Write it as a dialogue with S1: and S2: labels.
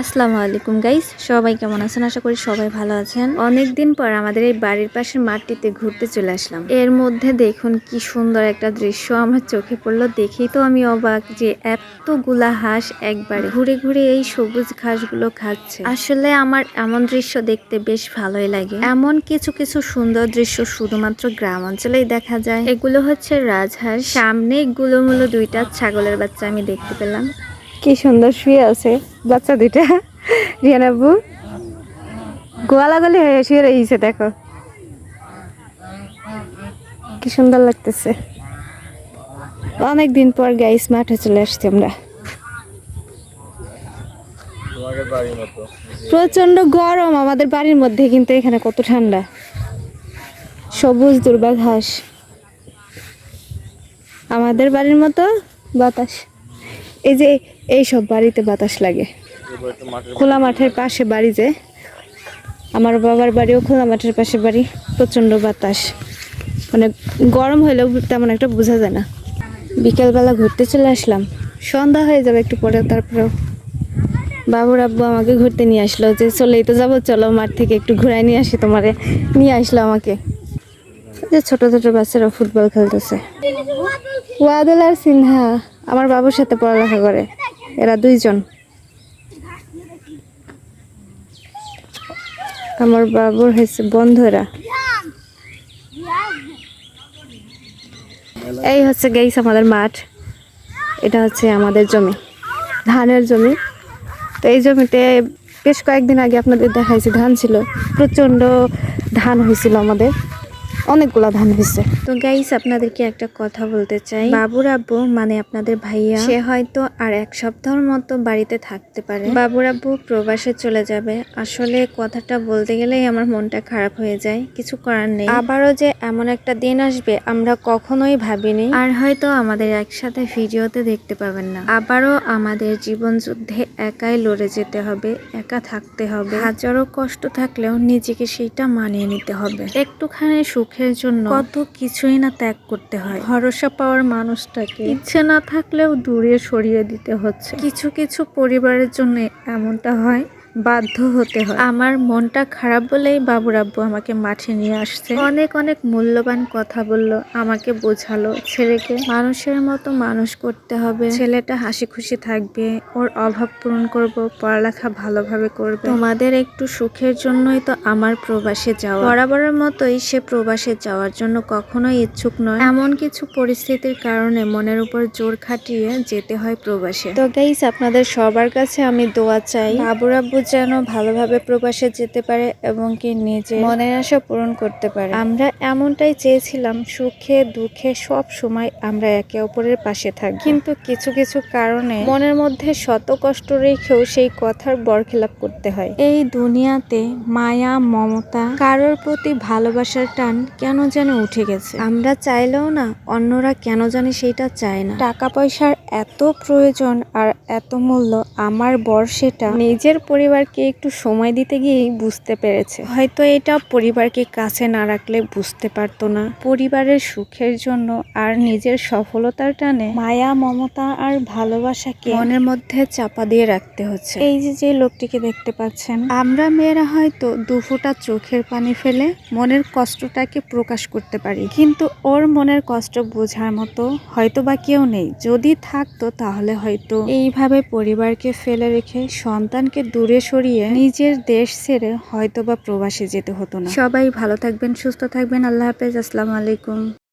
S1: আসসালামু আলাইকুম গাইস সবাই কেমন আছেন? আশা করি সবাই ভালো আছেন। অনেক দিন পর আমাদের এই বাড়ির পাশের মাঠটিতে ঘুরতে চলে আসলাম। এর মধ্যে দেখুন কি সুন্দর একটা দৃশ্য আমার চোখে পড়ল। দেখেই তো আমি অবাক যে এতগুলা হাঁস একবারে ঘুরে ঘুরে এই সবুজ ঘাসগুলো খাচ্ছে। আসলে আমার এমন দৃশ্য দেখতে বেশ ভালোই লাগে। এমন কিছু কিছু সুন্দর দৃশ্য শুধুমাত্র গ্রাম অঞ্চলেই দেখা যায়। এগুলো হচ্ছে রাজহাঁস। সামনে গুলোমুলো দুইটা ছাগলের বাচ্চা আমি দেখতে পেলাম। কি সুন্দর শুয়ে আছে, বাচ্চা দুইটা। রিয়ানাবু গোয়ালাগলি হয়ে শুয়ে রয়েছে, দেখো। কি সুন্দর লাগতেছে। অনেক দিন পর গাইস মাঠে চলে আসছি আমরা। প্রচণ্ড গরম আমাদের বাড়ির মধ্যে, কিন্তু এখানে কত ঠান্ডা। সবুজ দুর্বা ঘাস আমাদের বাড়ির মতো বাতাস। এই যে এই সব বাড়িতে বাতাস লাগে। খোলা মাঠের পাশে বাড়ি যে। আমার বাবার বাড়িও খোলা মাঠের পাশে বাড়ি, প্রচণ্ড বাতাস। মানে গরম হলেও তেমন একটা বোঝা যায় না। বিকেলবেলা ঘুরতে চলে আসলাম। সন্ধ্যা হয়ে যাবে একটু পরে, তারপরেও। বাবুর আব্বু আমাকে ঘুরতে নিয়ে আসলো যে, চলেই তো যাব, চলো মাঠ থেকে একটু ঘুরাই নিয়ে আসি তোমারে। নিয়ে আসলো আমাকে। যে ছোট ছোট বাচ্চারা ফুটবল খেলতেছে। ওয়াদুল আর সিনহা। আমার বাবুর সাথে পড়ালেখা করে। এরা দুইজন। আমার বাবুর হয়েছে বন্ধুরা এই হচ্ছে গেইস আমাদের মাঠ। এটা হচ্ছে আমাদের জমি। ধানের জমি। তো এই জমিতে বেশ কয়েকদিন আগে আপনাদের দেখাইছি, ধান ছিল। প্রচণ্ড ধান হয়েছিল আমাদের। অনেকগুলা ধান হয়েছে। তো গাইস আপনাদেরকে একটা কথা বলতে চাই। বাবুর আব্বু মানে আপনাদের ভাইয়া, সে হয়তো আর এক সপ্তাহের মতো বাড়িতে থাকতে পারে। বাবুর আব্বু প্রবাসে চলে যাবে। আসলে কথাটা বলতে গেলেই আমার মনটা খারাপ হয়ে যায়। কিছু করার নেই। আবারও যে এমন একটা দিন আসবে, আমরা কখনোই ভাবিনি। আর হয়তো আমাদের একসাথে ভিডিওতে দেখতে পাবেন না। আবারও আমাদের জীবন যুদ্ধে একাই লড়ে যেতে হবে, একা থাকতে হবে। হাজারো কষ্ট থাকলেও নিজেকে সেইটা মানিয়ে নিতে হবে। একটুখানি সুখের জন্য কত কিছুই না ত্যাগ করতে হয়। ভরসা পাওয়ার মানুষটাকে ইচ্ছে না থাকলেও দূরে সরিয়ে দিতে হচ্ছে। কিছু কিছু পরিবারের জন্য এমনটা হয় বাধ্য হতে হয়। আমার মনটা খারাপ বলেই বাবুর আব্বু আমাকে মাঠে নিয়ে আসছে। অনেক অনেক মূল্যবান কথা বলল, আমাকে বোঝালো। ছেলেকে মানুষের মতো মানুষ করতে হবে। ছেলেটা হাসি খুশি থাকবে, ওর অভাব পূরণ করব, পড়ালেখা ভালোভাবে করবে। তোমাদের একটু সুখের জন্যই তো আমার প্রবাসে যাওয়া। বরাবরের মতোই সে প্রবাসে যাওয়ার জন্য কখনোই ইচ্ছুক নয়। এমন কিছু পরিস্থিতির কারণে মনের উপর জোর খাটিয়ে যেতে হয় প্রবাসে। তো গাইস, আপনাদের সবার কাছে আমি দোয়া চাই। বাবুর আব্বু যেন ভালোভাবে প্রবাসে যেতে পারে এবং কি নিজে মনের আশা পূরণ করতে পারে। আমরা এমনটাই চেয়েছিলাম, সুখে দুঃখে সব সময় আমরা একে অপরের পাশে থাকি। কিন্তু কিছু কিছু কারণে মনের মধ্যে শত কষ্ট রেখেও সেই কথার বরখেলাপ করতে হয়। এই দুনিয়াতে মায়া, মমতা কারোর প্রতি ভালোবাসার টান কেন যেন উঠে গেছে? আমরা চাইলেও না, অন্যরা কেন জানি সেইটা চায় না। টাকা পয়সার এত প্রয়োজন আর এত মূল্য, আমার বর সেটা নিজের পরিবারকে একটু সময় দিতে গিয়েই বুঝতে পেরেছে। হয়তো এটা পরিবারকে কাছে না রাখলে বুঝতে পারতো না। পরিবারের সুখের জন্য আর নিজের সফলতার টানে মায়া, মমতা আর ভালোবাসাকে মনের মধ্যে চাপা দিয়ে রাখতে হচ্ছে। এই যে যে লোকটিকে দেখতে পাচ্ছেন, আমরা মেয়েরা হয়তো দুফোঁটা চোখের পানি ফেলে মনের কষ্টটাকে প্রকাশ করতে পারি। কিন্তু ওর মনের কষ্ট বোঝার মতো হয়তো বা কেউ নেই। যদি থাকতো তাহলে হয়তো এইভাবে পরিবারকে ফেলে রেখে সন্তানকে দূরে সরিয়ে নিজের দেশ ছেড়ে হয়তোবা প্রবাসে যেতে হতো না। সবাই ভালো থাকবেন, সুস্থ থাকবেন। আল্লাহ হাফেজ, আসসালামু আলাইকুম।